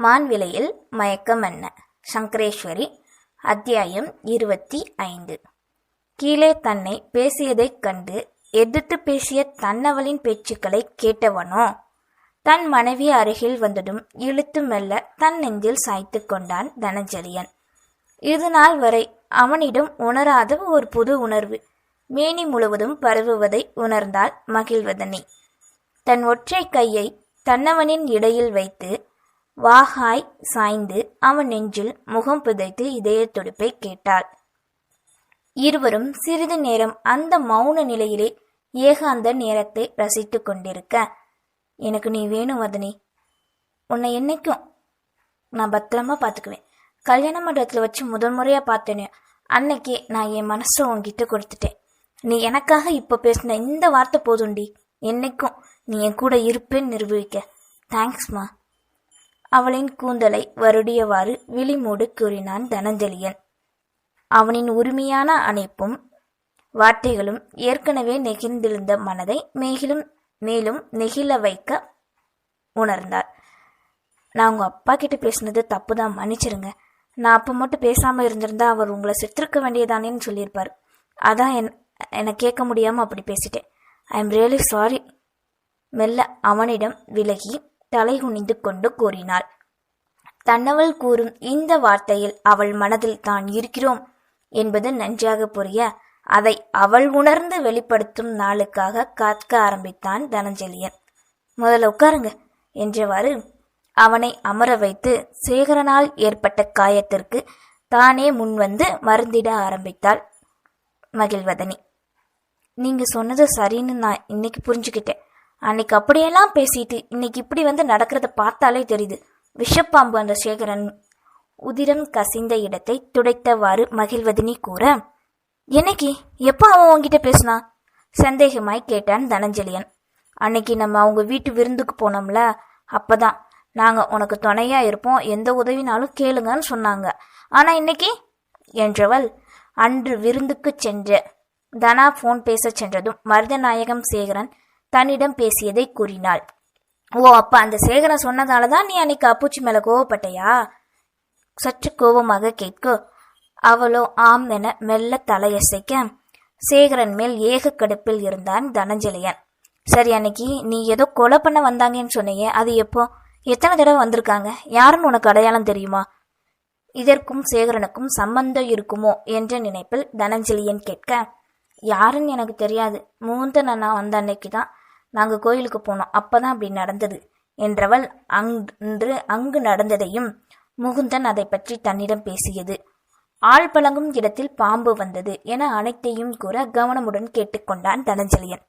மான்விலையில் மயக்கம் என்ன? சங்கரேஸ்வரி அத்தியாயம் இருபத்தி ஐந்து. கீழே தன்னை பேசியதைக் கண்டு எதிர்த்து பேசிய தன்னவளின் பேச்சுக்களை கேட்டவனோ? தன் மனைவி அருகில் வந்ததும் இழுத்து மெல்ல தன் நெஞ்சில் சாய்த்து கொண்டான் தனஞ்சலியன் இது நாள் வரை அவனிடம் உணராத ஒரு புது உணர்வு. மேனி முழுவதும் பரவுவதை உணர்ந்தால் மகிழ்வதனே. தன் ஒற்றை கையை தன்னவனின் இடையில் வைத்து வாகாய் சாய்ந்து அவன் நெஞ்சில் முகம் புதைத்து இதய துடிப்பை கேட்டாள். இருவரும் சிறிது நேரம் அந்த மௌன நிலையிலே ஏகாந்த நேரத்தை ரசித்து கொண்டிருக்க எனக்கு நீ வேணும் வதனி. உன்னை என்னைக்கும் நான் பத்திரமா பார்த்துக்குவேன். கல்யாண மண்டபத்தில் வச்சு முதல் முறையாக பார்த்தேனே அன்னைக்கே நான் என் மனசை உன்கிட்ட கொடுத்துட்டேன். நீ எனக்காக இப்போ பேசின இந்த வார்த்தை போதும்டி என்னைக்கும் நீ என் கூட இருப்பேன்னு நிரூபிக்க. தேங்க்ஸ்மா அவளின் கூந்தலை வருடியவாறு விழிமூடு கூறினான் தனஞ்சலியன் அவனின் உரிமையான அணைப்பும் வார்த்தைகளும் ஏற்கனவே நெகிழ்ந்திருந்த மனதை மேகிலும் மேலும் நெகிழ வைக்க உணர்ந்தார் நான் உங்க அப்பா கிட்ட பேசினது தப்பு தான் மன்னிச்சிருங்க. நான் அப்போ மட்டும் பேசாம இருந்திருந்தா அவர் உங்களை செத்துருக்க வேண்டியதானேன்னு சொல்லியிருப்பார். அதான் என் என்னை கேட்க முடியாம அப்படி பேசிட்டேன். ஐ எம் ரியலி சாரி மெல்ல அவனிடம் விலகி தலை குனிந்து கொண்டு கூறினாள். தன்னவள் கூறும் இந்த வார்த்தையில் அவள் மனதில் தான் இருக்கிறோம் என்பது நன்றாக புரிய அதை அவள் உணர்ந்து வெளிப்படுத்தும் நாளுக்காக காக்க ஆரம்பித்தான் தனஞ்சலியன் முதல்ல உட்காருங்க என்றவாறு அவனை அமர வைத்து சேகரனால் ஏற்பட்ட காயத்திற்கு தானே முன்வந்து மருந்திட ஆரம்பித்தாள் மகிழ்வதனி. நீங்க சொன்னது சரின்னு நான் இன்னைக்கு புரிஞ்சுக்கிட்டேன். அன்னைக்கு அப்படியெல்லாம் பேசிட்டு இன்னைக்கு இப்படி வந்து நடக்கிறத பார்த்தாலே தெரியுது. விஷப்பாம்பு அந்த சேகரன் உதிரம் கசிந்த இடத்தை துடைத்தவாறு மகிழ்வதினி கூற என்னைக்கு? எப்போ அவன் உன்கிட்ட பேசினா? சந்தேகமாய் கேட்டான் தனஞ்சலியன் அன்னைக்கு நம்ம அவங்க வீட்டு விருந்துக்கு போனோம்ல அப்பதான். நாங்க உனக்கு துணையா இருப்போம் எந்த உதவினாலும் கேளுங்கன்னு சொன்னாங்க. ஆனா இன்னைக்கு? என்றவள் அன்று விருந்துக்கு சென்ற தனா போன் பேச சென்றதும் மருதநாயகம் சேகரன் தன்னிடம் பேசியதை கூறினாள். ஓ அப்ப அந்த சேகரன் சொன்னதால தான் நீ அன்னைக்கு அப்பூச்சி மேல கோவப்பட்டையா? சற்று கோபமாக கேட்க. அவளோ ஆம் என மெல்ல தலையசைக்க சேகரன் மேல் ஏக கடுப்பில் இருந்தான் தனஞ்சலியன் சரி அன்னைக்கு நீ ஏதோ கொலை பண்ண வந்தாங்கன்னு சொன்னீங்க அது எப்போ? எத்தனை தடவை வந்திருக்காங்க? யாருன்னு உனக்கு அடையாளம் தெரியுமா? இதற்கும் சேகரனுக்கும் சம்பந்தம் இருக்குமோ? என்ற நினைப்பில் தனஞ்சலியன் கேட்க யாருன்னு எனக்கு தெரியாது. மூந்த அண்ணா வந்த அன்னைக்கு தான் நாங்கள் கோயிலுக்கு போனோம். அப்பதான் அப்படி நடந்தது என்றவள் அன்று அங்கு நடந்ததையும் முகுந்தன் அதை பற்றி தன்னிடம் பேசியது. ஆள் பழங்கும் இடத்தில் பாம்பு வந்தது என அனைத்தையும் கூற கவனமுடன் கேட்டுக்கொண்டான் தனஞ்சலியன்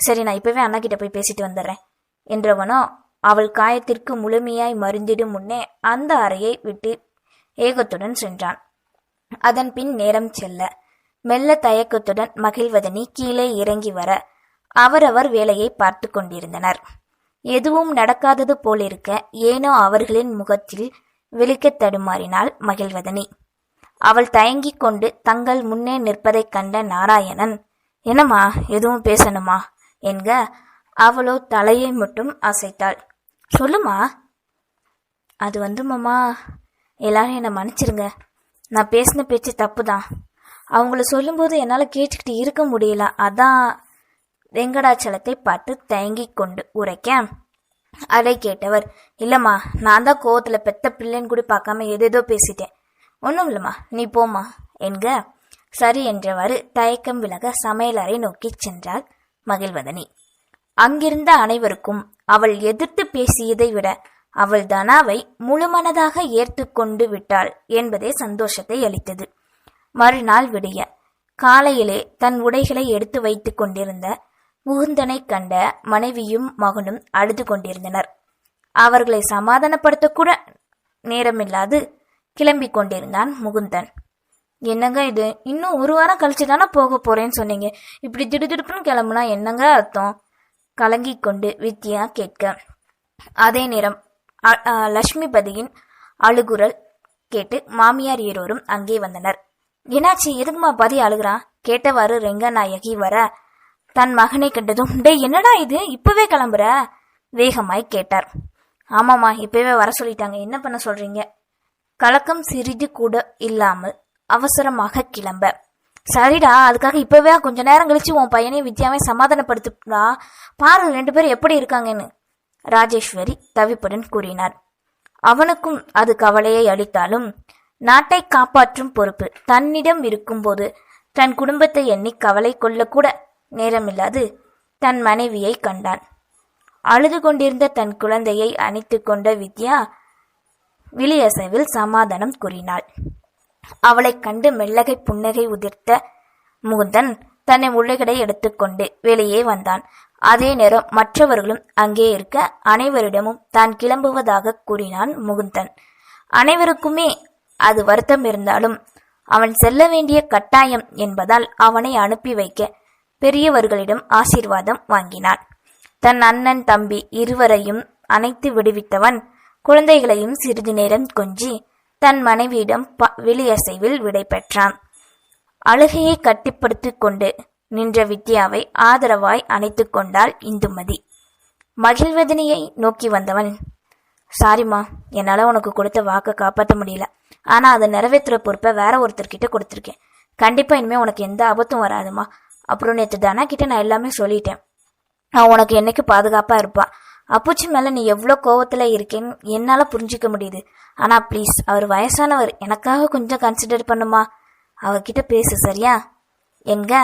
சரி நான் இப்பவே அண்ணா கிட்ட போய் பேசிட்டு வந்துடுறேன் என்றவனோ அவள் காயத்திற்கு முழுமையாய் மருந்திடும் முன்னே அந்த அறையை விட்டு ஏகத்துடன் சென்றான். அதன் பின் நேரம் செல்ல மெல்ல தயக்கத்துடன் மகிழ்வதனி கீழே இறங்கி வர அவரவர் வேலையை பார்த்து கொண்டிருந்தனர். எதுவும் நடக்காதது போலிருக்க ஏனோ அவர்களின் முகத்தில் விழிக்கத் தடுமாறினாள் மகிழ்வதனி. அவள் தயங்கிக் கொண்டு தங்கள் முன்னே நிற்பதைக் கண்ட நாராயணன் என்னம்மா எதுவும் பேசணுமா? என்க அவளோ தலையை மட்டும் அசைத்தாள். சொல்லுமா? அது வந்து மாமா எல்லாரும் என்னை மன்னிச்சிருங்க. நான் பேசின பேச்சு தப்பு தான் அவங்கள சொல்லும்போது என்னால் கேட்டுக்கிட்டு இருக்க முடியல. அதான் வெங்கடாச்சலத்தை பார்த்து தயங்கிக் கொண்டு உரைக்க அதை கேட்டவர் இல்லம்மா நான் தான் கோவத்தில் பெத்த பிள்ளைன்னு கூட பார்க்காம ஏதேதோ பேசிட்டேன். ஒன்றும் இல்லைம்மா நீ போம்மா என்க. சரி என்றவாறு தயக்கம் விலக சமையலறை நோக்கிச் சென்றாள் மகிழ்வதனி. அங்கிருந்த அனைவருக்கும் அவள் எதிர்த்து பேசியதை விட அவள் தனாவை முழுமனதாக ஏற்று கொண்டு விட்டாள் என்பதே சந்தோஷத்தை அளித்தது. மறுநாள் விடிய காலையிலே தன் உடைகளை எடுத்து வைத்துக் கொண்டிருந்த முகுந்தனை கண்ட மனைவியும் மகனும் அழுது கொண்டிருந்தனர். அவர்களை சமாதானப்படுத்தக்கூட நேரமில்லாது கிளம்பி கொண்டிருந்தான் முகுந்தன். என்னங்க இது? இன்னும் ஒரு வாரம் கழிச்சு தானே போக போறேன்னு சொன்னீங்க. இப்படி திடுதிடுப்புன்னு கிளம்புனா என்னங்க அர்த்தம்? கலங்கி கொண்டு வித்யா கேட்க. அதே நேரம் லட்சுமிபதியின் அழுகுரல் கேட்டு மாமியார் இருவரும் அங்கே வந்தனர். என்னாச்சு? எதுக்குமா பதி அழுகுறான்? கேட்டவாறு ரெங்கநாயகி வர தன் மகனை கண்டதும் டேய் என்னடா இது? இப்பவே கிளம்புற? வேகமாய் கேட்டார். ஆமாம்மா இப்பவே வர சொல்லிட்டாங்க. என்ன பண்ண சொல்றீங்க? கலக்கம் சிறிது கூட இல்லாமல் அவசரமாக கிளம்ப. சரிடா அதுக்காக இப்பவே கொஞ்ச நேரம் கழிச்சு உன் பையனையும் வித்யாவையும் சமாதானப்படுத்துடா. பாரு ரெண்டு பேரும் எப்படி இருக்காங்கன்னு. ராஜேஸ்வரி தவிப்புடன் கூறினார். அவனுக்கும் அது கவலையை அளித்தாலும் நாட்டை காப்பாற்றும் பொறுப்பு தன்னிடம் இருக்கும்போது தன் குடும்பத்தை எண்ணி கவலை கொள்ளக்கூட நேரமில்லாது தன் மனைவியை கண்டான். அழுது கொண்டிருந்த தன் குழந்தையை அணைத்து கொண்ட வித்யா விழியசைவில் சமாதானம் கூறினாள். அவளைக் கண்டு மெல்லகை புன்னகை உதிர்த்த முகுந்தன் தன்னை உள்ளகடை எடுத்துக்கொண்டு வெளியே வந்தான். அதே நேரம் மற்றவர்களும் அங்கே இருக்க அனைவரிடமும் தான் கிளம்புவதாக கூறினான் முகுந்தன். அனைவருக்குமே அது வருத்தம் இருந்தாலும் அவன் செல்ல வேண்டிய கட்டாயம் என்பதால் அவனை அனுப்பி வைக்க பெரியவர்களிடம் ஆசீர்வாதம் வாங்கினான் தன் அண்ணன் தம்பி இருவரையும் அணைத்து விடுவித்தவன் குழந்தைகளையும் சிறிது நேரம் கொஞ்சி தன் மனைவியிடம் ப- வெளியசைவில் விடை பெற்றான். அழுகையை கட்டிப்படுத்திக் கொண்டு நின்ற வித்யாவை ஆதரவாய் அணைத்துக் கொண்டாள் இந்துமதி. மகிழ்வதனியை நோக்கி வந்தவன் சாரிம்மா என்னால் உனக்கு கொடுத்த வாக்கை காப்பாற்ற முடியல. ஆனால் அதை நிறைவேற்றுற பொறுப்பை வேற ஒருத்தர்கிட்ட கொடுத்துருக்கேன். கண்டிப்பாக இனிமேல் உனக்கு எந்த ஆபத்தும் வராதுமா. அப்புறம் நேற்று தனா கிட்ட நான் எல்லாமே சொல்லிட்டேன். நான் உனக்கு என்னைக்கு பாதுகாப்பாக இருப்பா? அப்புச்சி மேலே நீ எவ்வளோ கோவத்தில் இருக்கேன்னு என்னால் புரிஞ்சிக்க முடியுது. ஆனால் ப்ளீஸ் அவர் வயசானவர் எனக்காக கொஞ்சம் கன்சிடர் பண்ணுமா? அவர்கிட்ட பேசு சரியா? எங்க?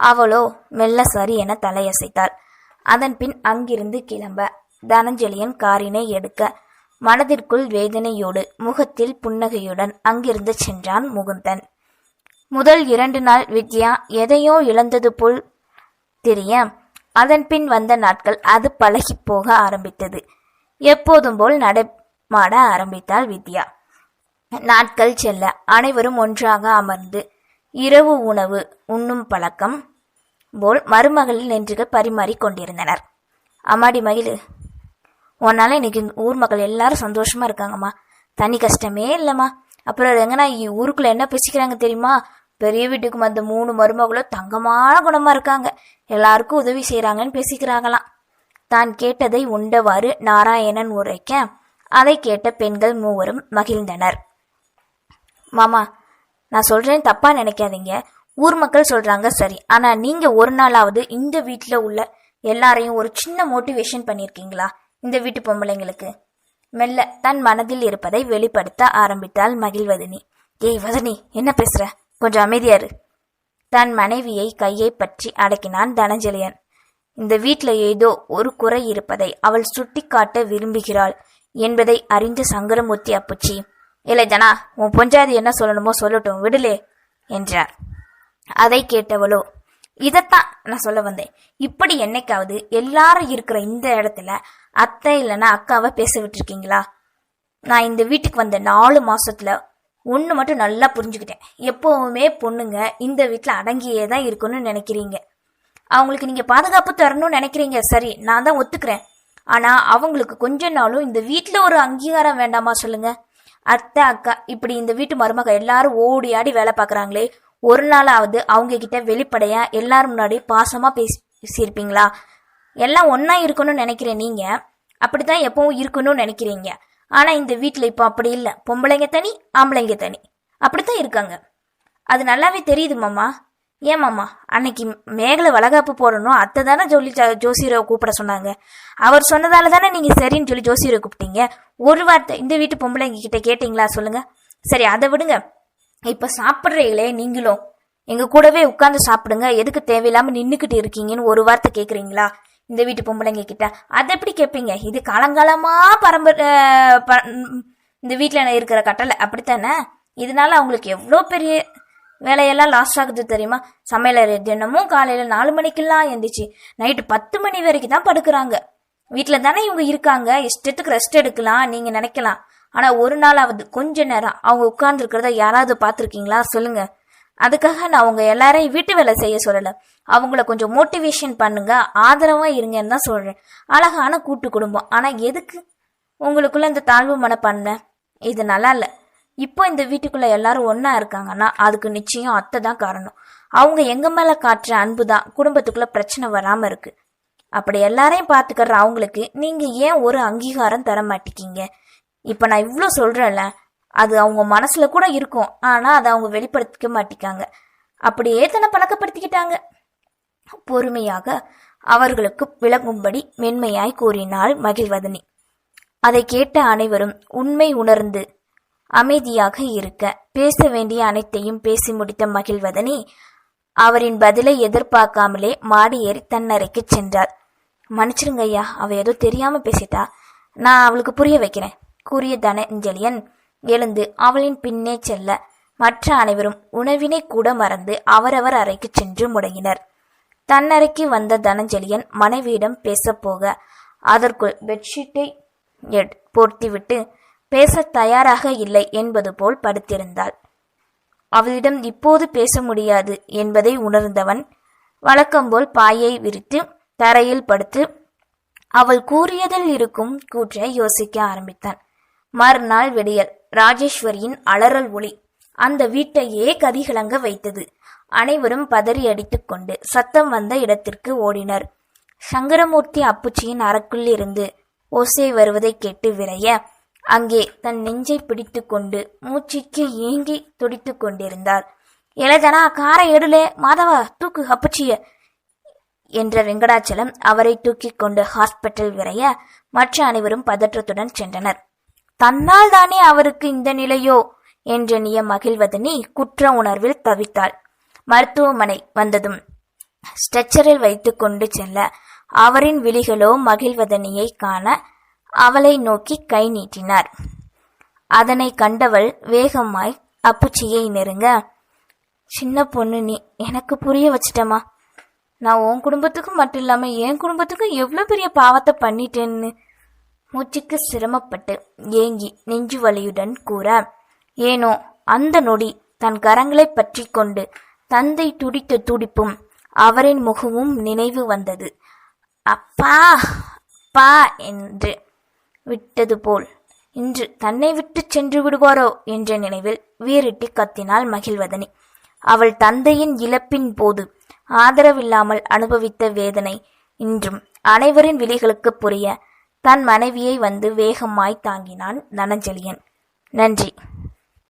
அவளோ மெல்ல சரி என தலையசைத்தாள். அதன் பின் அங்கிருந்து கிளம்ப. தனஞ்சலியன் காரினை எடுக்க. மனதிற்குள் வேதனையோடு முகத்தில் புன்னகையுடன் அங்கிருந்து சென்றான் முகுந்தன். முதல் இரண்டு நாள் வித்யா எதையோ இழந்தது போல் தெரிய அதன் பின் வந்த நாட்கள் அது பழகிப் போக ஆரம்பித்தது. எப்போதும் போல் நடமாட ஆரம்பித்தாள் வித்யா. நாட்கள் செல்ல அனைவரும் ஒன்றாக அமர்ந்து இரவு உணவு உண்ணும் பழக்கம் போல் மருமகளில் நெஞ்சுகள் பரிமாறிக் கொண்டிருந்தனர். அம்மாடி மகிழு உன்னால இன்னைக்கு ஊர் மக்கள் எல்லாரும் சந்தோஷமா இருக்காங்கம்மா. தனி கஷ்டமே இல்லைம்மா. அப்புறம் எங்கன்னா ஊருக்குள்ள என்ன பேசிக்கிறாங்க தெரியுமா? பெரிய வீட்டுக்கு வந்த மூணு மருமகளும் தங்கமான குணமா இருக்காங்க. எல்லாருக்கும் உதவி செய்யறாங்கன்னு பேசிக்கிறாங்களாம். தான் கேட்டதை உண்டவாறு நாராயணன் உரைக்க அதை கேட்ட பெண்கள் மூவரும் மகிழ்ந்தனர். மாமா நான் சொல்றேன் தப்பா நினைக்காதீங்க. ஊர் மக்கள் சொல்றாங்க சரி. ஆனா நீங்க ஒரு நாளாவது இந்த வீட்டில் உள்ள எல்லாரையும் ஒரு சின்ன மோட்டிவேஷன் பண்ணியிருக்கீங்களா இந்த வீட்டு பொம்பளைங்களுக்கு. மெல்ல தன் மனதில் இருப்பதை வெளிப்படுத்த ஆரம்பித்தாள் மகிழ்வதனி. ஏய் வதனி என்ன பேசுற? கொஞ்சம் அமைதியாரு. தன் மனைவியை கையை பற்றி அடக்கினான் தனஞ்சலியன் இந்த வீட்டில் ஏதோ ஒரு குறை இருப்பதை அவள் சுட்டிக்காட்ட விரும்புகிறாள் என்பதை அறிந்த சங்கரமூர்த்தி அப்புச்சி இல்லை ஜனா உன் பொஞ்சாதி என்ன சொல்லணுமோ சொல்லட்டும் விடுலே என்றார். அதை கேட்டவளோ இதைத்தான் நான் சொல்ல வந்தேன். இப்படி என்னைக்காவது எல்லாரும் இருக்கிற இந்த இடத்துல அத்தை இல்லைன்னா அக்காவை பேச விட்டுருக்கீங்களா? நான் இந்த வீட்டுக்கு வந்த நாலு மாசத்துல ஒன்று மட்டும் நல்லா புரிஞ்சுக்கிட்டேன். எப்பவுமே பொண்ணுங்க இந்த வீட்டில் அடங்கியே தான் இருக்கணும்னு நினைக்கிறீங்க. அவங்களுக்கு நீங்கள் பாதுகாப்பு தரணும்னு நினைக்கிறீங்க சரி நான் தான் ஒத்துக்கிறேன். ஆனால் அவங்களுக்கு கொஞ்ச நாளும் இந்த வீட்டில் ஒரு அங்கீகாரம் வேண்டாமா சொல்லுங்க? அத்தை அக்கா இப்படி இந்த வீட்டு மருமக எல்லாரும் ஓடி ஆடி வேலை பார்க்குறாங்களே ஒரு நாளாவது அவங்க கிட்ட வெளிப்படையா எல்லாரும் முன்னாடி பாசமா பேசி பேசியிருப்பீங்களா? எல்லாம் ஒன்றா இருக்கணும்னு நினைக்கிறேன் நீங்க அப்படித்தான் எப்பவும் இருக்கணும்னு நினைக்கிறீங்க. ஆனா இந்த வீட்டுல இப்போ அப்படி இல்லை. பொம்பளைங்க தனி ஆம்பளைங்க தனி. அப்படித்தான் இருக்காங்க. அது நல்லாவே தெரியுது மாமா. ஏன் மாமா? அன்னைக்கு மேகலை வளகாப்பு போடணும். அத்தை தானே சொல்லி ஜோசியரை கூப்பிட சொன்னாங்க. அவர் சொன்னதால தானே நீங்க சரின்னு சொல்லி ஜோசியரை கூப்பிட்டீங்க. ஒரு வார்த்தை இந்த வீட்டு பொம்பளைங்க கிட்ட கேட்டீங்களா? சொல்லுங்க. சரி அதை விடுங்க. இப்ப சாப்பிட்றீங்களே நீங்களும். எங்க கூடவே உட்காந்து சாப்பிடுங்க. எதுக்கு தேவையில்லாம நின்னுக்கிட்டு இருக்கீங்கன்னு ஒரு வார்த்தை கேக்குறீங்களா? இந்த வீட்டு பொம்பளைங்க கிட்ட. அதை எப்படி கேட்பீங்க இது காலங்காலமா பரம்பரை ப- இந்த வீட்டில் இருக்கிற கட்டளை அப்படித்தானே? இதனால அவங்களுக்கு எவ்வளோ பெரிய வேலையெல்லாம் லாஸ்ட் ஆகுது தெரியுமா? சமையலறை தினமும் காலையில் நாலு மணிக்கெல்லாம் எந்திரிச்சு நைட்டு பத்து மணி வரைக்கும் தான் படுக்கிறாங்க. வீட்டில் தானே இவங்க இருக்காங்க. இஷ்டத்துக்கு ரெஸ்ட் எடுக்கலாம் நீங்கள் நினைக்கலாம். ஆனால் ஒரு நாளாவது கொஞ்ச நேரம் அவங்க உட்கார்ந்துருக்கிறத யாராவது பார்த்துருக்கீங்களா? சொல்லுங்கள் அதுக்காக நான் அவங்க எல்லாரையும் வீட்டு வேலை செய்ய சொல்லலை. அவங்கள கொஞ்சம் மோட்டிவேஷன் பண்ணுங்க ஆதரவா இருங்கன்னு தான் சொல்றேன். அழகான கூட்டு குடும்பம். ஆனா எதுக்கு உங்களுக்குள்ள இந்த தாழ்வு மனப்பான்மை? இது நல்லா இல்லை. இப்போ இந்த வீட்டுக்குள்ள எல்லாரும் ஒன்றா இருக்காங்கன்னா அதுக்கு நிச்சயம் அத்தை தான் காரணம். அவங்க எங்க மேல காட்டுற அன்பு தான் குடும்பத்துக்குள்ள பிரச்சனை வராம இருக்கு. அப்படி எல்லாரையும் பார்த்துக்கிற அவங்களுக்கு நீங்க ஏன் ஒரு அங்கீகாரம் தர மாட்டேங்கிங்க இப்ப நான் இவ்வளோ சொல்றேன்ல அது அவங்க மனசுல கூட இருக்கும். ஆனா அதை அவங்க வெளிப்படுத்திக்க மாட்டிக்காங்க. அப்படியே தன்னை பழக்கப்படுத்திக்கிட்டாங்க. பொறுமையாக அவர்களுக்கு விளங்கும்படி மென்மையாய் கூறினாள் மகிழ்வதனி. அதை கேட்ட அனைவரும் உண்மை உணர்ந்து அமைதியாக இருக்க பேச வேண்டிய அனைத்தையும் பேசி முடித்த மகிழ்வதனி அவரின் பதிலை எதிர்பார்க்காமலே மாடி ஏறி தன்னறைக்கு சென்றார் மன்னிச்சிருங்க ஐயா அவ ஏதோ தெரியாம பேசிட்டா. நான் அவளுக்கு புரிய வைக்கிறேன். கூறிய தனஞ்சலியன் எழுந்து அவளின் பின்னே செல்ல மற்ற அனைவரும் உணவினை கூட மறந்து அவரவர் அறைக்கு சென்று முடங்கினர். தன்னறைக்கு வந்த தனஞ்சலியன் மனைவியிடம் பேசப்போக அதற்குள் பெட்ஷீட்டை எட்- போர்த்திவிட்டு பேச தயாராக இல்லை என்பது போல் படுத்திருந்தாள். அவளிடம் இப்போது பேச முடியாது என்பதை உணர்ந்தவன் வழக்கம்போல் பாயை விரித்து தரையில் படுத்து அவள் கூறியதில் இருக்கும் கூற்றை யோசிக்க ஆரம்பித்தான். மறுநாள் விடியல். ராஜேஸ்வரியின் அலறல் ஒளி. அந்த வீட்டையே கதிகலங்க வைத்தது. அனைவரும் பதறி அடித்துக்கொண்டு சத்தம் வந்த இடத்திற்கு ஓடினர். சங்கரமூர்த்தி அப்புச்சியின் அறக்குள் இருந்து ஓசை வருவதை கேட்டு விரைய அங்கே தன் நெஞ்சை பிடித்துக்கொண்டு மூச்சிக்கு ஏங்கி துடித்துக் கொண்டிருந்தார் இளைதனா காரை எடுலே மாதவா தூக்கு அப்புச்சிய என்ற வெங்கடாச்சலம் அவரை தூக்கிக் கொண்டு ஹாஸ்பிட்டல் விரைய மற்ற அனைவரும் பதற்றத்துடன் சென்றனர். தன்னால் தானே அவருக்கு இந்த நிலையோ? என்றெண்ணிய மகிழ்வதனி குற்ற உணர்வில் தவித்தாள். மருத்துவமனை வந்ததும் ஸ்ட்ரெச்சரில் வைத்து கொண்டு செல்ல அவரின் விழிகளோ மகிழ்வதனியை காண அவளை நோக்கி கை நீட்டினார். அதனை கண்டவள் வேகமாய் அப்புச்சியை நெருங்க. சின்ன பொண்ணு நீ எனக்கு புரிய வச்சிட்டமா? நான் உன் குடும்பத்துக்கும் மட்டும் இல்லாம என் குடும்பத்துக்கும் எவ்வளவு பெரிய பாவத்தை பண்ணிட்டேன்னு மூச்சுக்கு சிரமப்பட்டு ஏங்கி நெஞ்சு வலியுடன் கூற ஏனோ அந்த நொடி தன் கரங்களை பற்றி கொண்டு தந்தை துடித்த துடிப்பும் அவரின் முகமும் நினைவு வந்தது. அப்பா அப்பா என்று விட்டது போல். இன்று தன்னை விட்டு சென்று விடுவாரோ என்ற நினைவில் வீறிட்டு கத்தினாள் மகிழ்வதனி. அவள் தந்தையின் இழப்பின் போது ஆதரவில்லாமல் அனுபவித்த வேதனை இன்றும் அனைவரின் விழிகளுக்கு புரிய தன் மனைவியை வந்து வேகமாய் தாங்கினான் தனஞ்செழியன். நன்றி.